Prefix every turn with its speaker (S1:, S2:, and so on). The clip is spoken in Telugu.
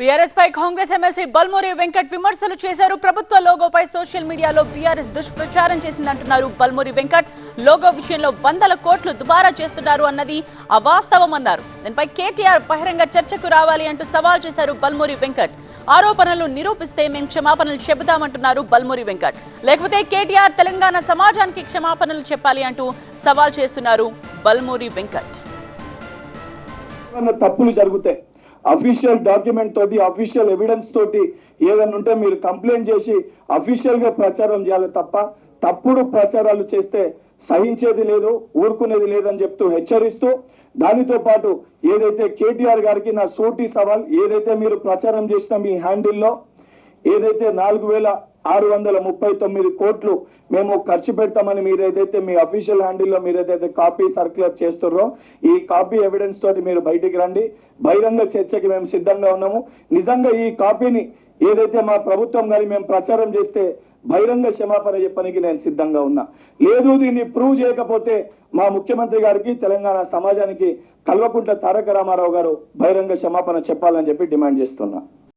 S1: బీఆర్ఎస్ పై కాంగ్రెస్ ఎమ్మెల్సీ బల్మూరి వెంకట్ విమర్శలు చేశారు. ప్రభుత్వ లోగోపై సోషల్ మీడియాలో బీఆర్ఎస్ దుష్ప్రచారం చేసిందంటున్నారు బల్మూరి వెంకట్. లోగో విషయంలో వందల కోట్లు దుబారా చేస్తున్నారు అన్నది అవాస్తవమన్నారు. దీనిపై కేటీఆర్ బహిరంగ చర్చకు రావాలి అంటూ సవాల్ చేశారు బల్మూరి వెంకట్. ఆరోపణలు నిరూపిస్తే మేము క్షమాపణలు చెబుతామంటున్నారు బల్మూరి వెంకట్. లేకపోతే కేటీఆర్ తెలంగాణ సమాజానికి క్షమాపణలు చెప్పాలి అంటూ సవాల్ చేస్తున్నారు బల్మూరి వెంకట్.
S2: తప్పులు జరుగుతాయి అఫీషియల్ డాక్యుమెంట్ తోటి అఫీషియల్ ఎవిడెన్స్ తోటి ఏదైనా ఉంటే మీరు కంప్లైంట్ చేసి అఫీషియల్గా ప్రచారం చేయాలి తప్ప తప్పుడు ప్రచారాలు చేస్తే సహించేది లేదు ఊరుకునేది లేదని చెప్తూ హెచ్చరిస్తూ దానితో పాటు ఏదైతే కేటీఆర్ గారికి నా సూటి సవాల్ ఏదైతే మీరు ప్రచారం చేసిన మీ హ్యాండిల్లో ఏదైతే నాలుగు వేల ఆరు వందల ముప్పై తొమ్మిది కోట్లు మేము ఖర్చు పెడతామని మీరు ఏదైతే మీ అఫీషియల్ హ్యాండిల్లో మీరు ఏదైతే కాపీ సర్క్యులర్ చేస్తున్నారో ఈ కాపీ ఎవిడెన్స్ తోటి మీరు బయటికి రండి. బహిరంగ చర్చకి మేము సిద్ధంగా ఉన్నాము. నిజంగా ఈ కాపీని ఏదైతే మా ప్రభుత్వం కానీ మేము ప్రచారం చేస్తే బహిరంగ క్షమాపణ చెప్పడానికి నేను సిద్ధంగా ఉన్నా. లేదు దీన్ని ప్రూవ్ చేయకపోతే మా ముఖ్యమంత్రి గారికి తెలంగాణ సమాజానికి కల్వకుంట్ల తారక రామారావు గారు బహిరంగ క్షమాపణ చెప్పాలని చెప్పి డిమాండ్ చేస్తున్నా.